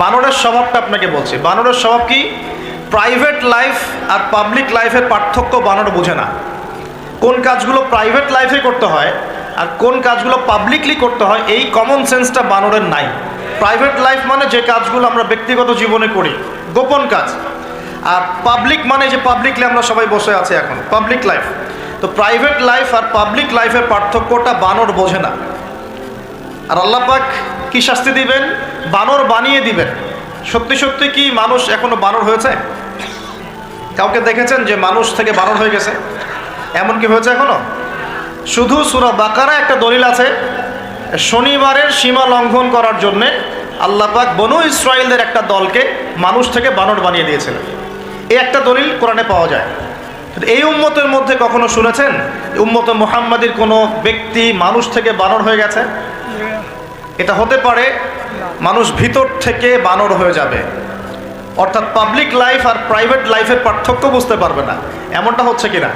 বানরের স্বভাবটা আপনাকে বলছি। বানরের স্বভাব কি? প্রাইভেট লাইফ আর পাবলিক লাইফের পার্থক্য বানর বোঝে না। কোন কাজগুলো প্রাইভেট লাইফে করতে হয় আর কোন কাজগুলো পাবলিকলি করতে হয়, এই কমন সেন্সটা বানরের নাই। প্রাইভেট লাইফ মানে যে কাজগুলো আমরা ব্যক্তিগত জীবনে করি, গোপন কাজ। আর পাবলিক মানে যে পাবলিকলি আমরা সবাই বসে আছি এখন পাবলিক লাইফ তো প্রাইভেট লাইফ আর পাবলিক লাইফের পার্থক্যটা বানর বোঝে না। আর আল্লাহ পাক কি শাস্তি দিবেন? বানর বানিয়ে দিবেন। সত্যি সত্যি কি মানুষ এখনও বানর হয়েছে? কাউকে দেখেছেন যে মানুষ থেকে বানর হয়ে গেছে? এমন কি হয়েছে এখনও? শুধু সুরা বাকারা একটা দলিল আছে, শনিবারের সীমা লঙ্ঘন করার জন্যে আল্লাহ পাক বনু ইসরায়েলদের একটা দলকে মানুষ থেকে বানর বানিয়ে দিয়েছিলেন। এই একটা দলিল কোরআনে পাওয়া যায়। এই উম্মতের মধ্যে কখনো শুনেছেন? উম্মত মোহাম্মদীর কোনো ব্যক্তি মানুষ থেকে বানর হয়ে গেছে? এটা হতে পারে মানুষ ভিতর থেকে বানর হয়ে যাবে। অর্থাৎ পাবলিক লাইফ আর প্রাইভেট লাইফের পার্থক্য বুঝতে পারবে না। এমনটা হচ্ছে কিনা?